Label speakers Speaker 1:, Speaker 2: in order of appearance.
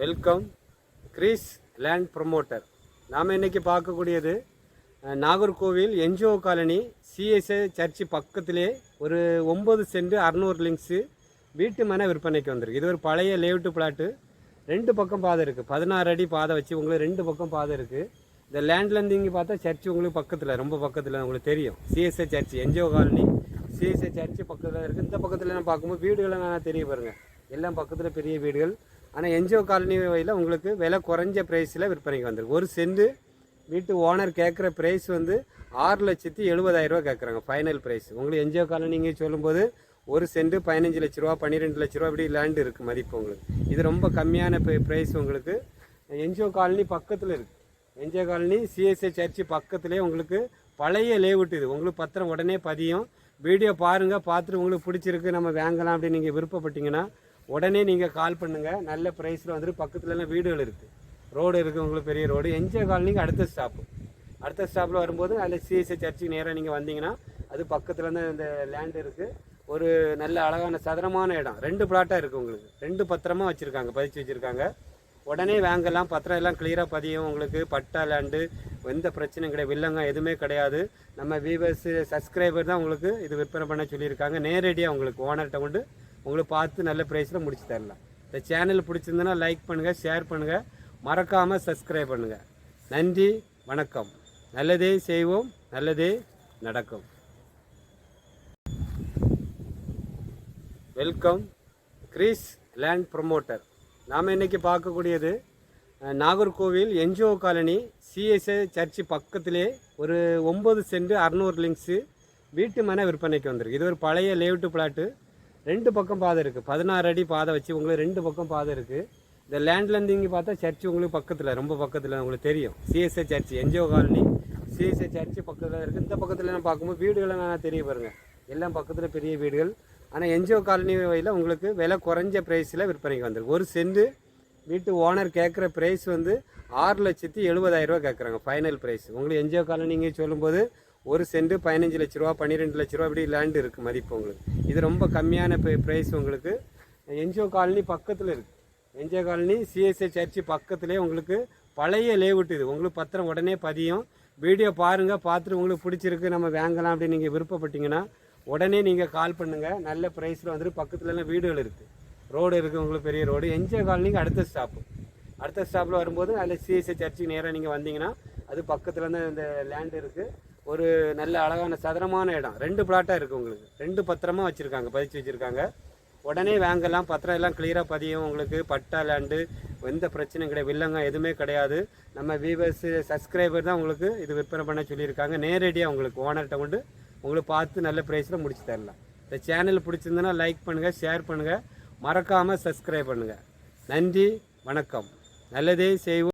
Speaker 1: Welcome Greece land promoter. நாம் இன்றைக்கி பார்க்கக்கூடியது Nagercoil NGO colony CSI church பக்கத்திலே ஒரு ஒம்பது சென்ட் அறநூறு லிங்க்ஸு வீட்டு மன விற்பனைக்கு வந்திருக்கு. இது ஒரு பழைய லேவுட்டு பிளாட்டு. ரெண்டு பக்கம் பாதை இருக்குது பதினாறு அடி பாதை வச்சு உங்களுக்கு ரெண்டு பக்கம் பாதை இருக்குது இந்த லேண்ட்லேருந்து இங்கே பார்த்தா சர்ச்சு உங்களுக்கு பக்கத்தில் ரொம்ப பக்கத்தில் உங்களுக்கு தெரியும். CSI church NGO colony CSI church பக்கத்தில் இருக்குது இந்த பக்கத்தில் நான் பார்க்கும்போது வீடுகள்லாம் நான் தெரிய பாருங்கள் எல்லாம் பக்கத்தில் பெரிய வீடுகள். ஆனால் என்ஜிஓ காலனி வகையில் உங்களுக்கு விலை குறைஞ்ச ப்ரைஸில் விற்பனைக்கு வந்திருக்கு. ஒரு சென்ட் வீட்டு ஓனர் கேட்குற ப்ரைஸ் வந்து ஆறு லட்சத்தி எழுபதாயிரரூவா கேட்குறாங்க ஃபைனல் ப்ரைஸ் உங்களுக்கு என்ஜிஓ காலனிங்க சொல்லும்போது ஒரு சென்ட் பதினஞ்சு லட்ச ரூபா பன்னிரெண்டு லட்ச ரூபா இப்படி லேண்ட் இருக்குது மதிப்பு உங்களுக்கு. இது ரொம்ப கம்மியான ப்ரைஸ் உங்களுக்கு. என்ஜிஓ காலனி பக்கத்தில் இருக்குது என்ஜிஓ காலனி சிஎஸ்ஐ சர்ச்சு பக்கத்துலேயே உங்களுக்கு பழைய லேவுட் இது. உங்களுக்கு பத்திரம் உடனே பதியும். வீடியோ பாருங்கள் பார்த்துட்டு உங்களுக்கு பிடிச்சிருக்கு நம்ம வாங்கலாம் அப்படின்னு நீங்கள் விருப்பப்பட்டீங்கன்னா உடனே நீங்கள் கால் பண்ணுங்கள் நல்ல ப்ரைஸில் வந்துட்டு பக்கத்துலலாம் வீடுகள் இருக்குது ரோடு இருக்கிறவங்களுக்கு பெரிய ரோடு என்ஜிஓ காலனிக்கு அடுத்த ஸ்டாப்பு அடுத்த ஸ்டாப்பில் வரும்போது அதில் சிஎஸ்ஐ சர்ச்சுக்கு நேராக நீங்கள் வந்தீங்கன்னா அது பக்கத்தில் தான் இந்த லேண்டு இருக்குது ஒரு நல்ல அழகான சதுரமான இடம். ரெண்டு பிளாட்டாக இருக்குது உங்களுக்கு. ரெண்டு பத்திரமா வச்சுருக்காங்க பதிச்சு வச்சுருக்காங்க. உடனே வாங்கலாம் பத்திரம் எல்லாம் கிளியராக பதியும் உங்களுக்கு. பட்டா லேண்டு எந்த பிரச்சனையும் கிடையாது. வில்லங்க எதுவுமே கிடையாது. நம்ம வியூவர்ஸ் சப்ஸ்கிரைபர் தான் உங்களுக்கு இது விற்பனை பண்ண சொல்லியிருக்காங்க. நேரடியாக உங்களுக்கு ஓனர்கிட்ட கொண்டு உங்களுக்கு பார்த்து நல்ல ப்ரைஸில் முடிச்சு தரலாம். இந்த சேனல் பிடிச்சிருந்தனா லைக் பண்ணுங்கள் ஷேர் பண்ணுங்கள் மறக்காமல் சப்ஸ்கிரைப் பண்ணுங்கள் நன்றி வணக்கம். நல்லதே செய்வோம் நல்லதே நடக்கும். வெல்கம் கிரீஸ் லேண்ட் ப்ரொமோட்டர் நாம் இன்னைக்கு பார்க்கக்கூடியது Nagercoil NGO colony CSI church பக்கத்திலே ஒரு ஒம்பது சென்ட் அறநூறு லிங்க்ஸு வீட்டு மனை விற்பனைக்கு வந்திருக்கு. இது ஒரு பழைய லேவுட்டு பிளாட்டு ரெண்டு பக்கம் பாதை இருக்குது பதினாறு அடி பாதை வச்சு உங்களுக்கு ரெண்டு பக்கம் பாதை இருக்குது இந்த லேண்ட்லேருந்து இங்கே பார்த்தா சர்ச்சு உங்களுக்கு பக்கத்தில் ரொம்ப பக்கத்தில் உங்களுக்கு தெரியும். CSI church NGO colony CSI church பக்கத்தில் இருக்குது இந்த பக்கத்தில் நான் பார்க்கும்போது வீடுகள்லாம் நான் தெரிய பாருங்கள் எல்லாம் பக்கத்தில் பெரிய வீடுகள். ஆனால் என்ஜிஓ காலனி வகையில் உங்களுக்கு விலை குறைஞ்ச ப்ரைஸில் விற்பனைக்கு வந்திருக்கு. ஒரு சென்ட் வீட்டு ஓனர் கேட்குற ப்ரைஸ் வந்து ஆறு லட்சத்தி எழுபதாயிரரூவா கேட்குறாங்க ஃபைனல் ப்ரைஸ் உங்களுக்கு என்ஜிஓ காலனிங்க சொல்லும்போது ஒரு சென்ட் பதினஞ்சு லட்ச ரூபா பன்னிரெண்டு லட்ச ரூபா இப்படி லேண்ட் இருக்குது மதிப்பு உங்களுக்கு. இது ரொம்ப கம்மியான ப்ரைஸ் உங்களுக்கு. என்ஜிஓ காலனி பக்கத்தில் இருக்குது என்ஜிஓ காலனி சிஎஸ்ஐ சர்ச்சு பக்கத்துலேயே உங்களுக்கு பழைய லேவுட் இது. உங்களுக்கு பத்திரம் உடனே பதியும். வீடியோ பாருங்கள் பார்த்துட்டு உங்களுக்கு பிடிச்சிருக்கு நம்ம வாங்கலாம் அப்படின்னு நீங்கள் விருப்பப்பட்டீங்கன்னா உடனே நீங்கள் கால் பண்ணுங்கள் நல்ல ப்ரைஸில் வந்துட்டு பக்கத்துலலாம் வீடுகள் இருக்குது ரோடு இருக்குது உங்களுக்கு பெரிய ரோடு என்ஜிஓ காலனிக்கு அடுத்த ஸ்டாப்பு அடுத்த ஸ்டாப்பில் வரும்போது அதில் சிஎஸ்ஐ சர்ச்சுக்கு நேராக நீங்கள் வந்தீங்கன்னா அது பக்கத்தில் தான் இந்த லேண்ட் இருக்குது ஒரு நல்ல அழகான சதுரமான இடம். ரெண்டு பிளாட்டாக இருக்குது உங்களுக்கு. ரெண்டு பத்திரமா வச்சுருக்காங்க பதிச்சு வச்சுருக்காங்க. உடனே வாங்கலாம். பத்திரம் எல்லாம் கிளியராக பதியும் உங்களுக்கு. பட்டா லேண்டு எந்த பிரச்சனையும் கிடையாது. வில்லங்கம் எதுவுமே கிடையாது. நம்ம வியூவர்ஸ் சப்ஸ்கிரைபர் தான் உங்களுக்கு இது விற்பனை பண்ண சொல்லியிருக்காங்க. நேரடியாக உங்களுக்கு ஓனர்கிட்ட கொண்டு உங்களுக்கு பார்த்து நல்ல ப்ரைஸில் முடிச்சு தரலாம். இந்த சேனல் பிடிச்சிருந்தனா லைக் பண்ணுங்கள் ஷேர் பண்ணுங்கள் மறக்காமல் சப்ஸ்கிரைப் பண்ணுங்கள் நன்றி வணக்கம். நல்லதே செய்வோம்.